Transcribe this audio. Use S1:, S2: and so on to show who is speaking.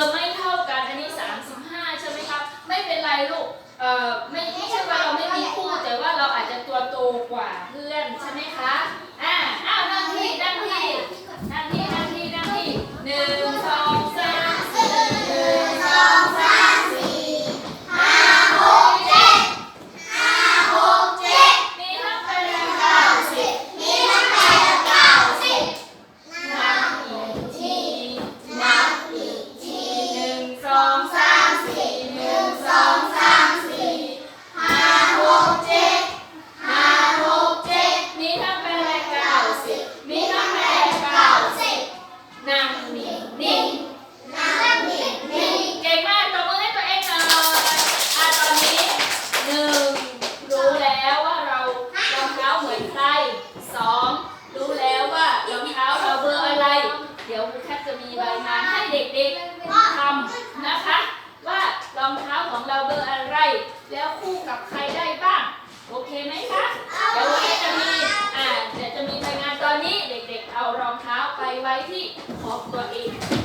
S1: อ
S2: ไม่
S1: เท่ากันอันนี้ 35 ใช่ไหมครับ ไม่เป็นไรลูกเออไม่ไม่ใช่ว่าเราไม่มีคู่แต่ว่าเราอาจจะตัวโตกว่าเพื่อนใช่ไหมคะ 你 ว้ที่ของตัวเอง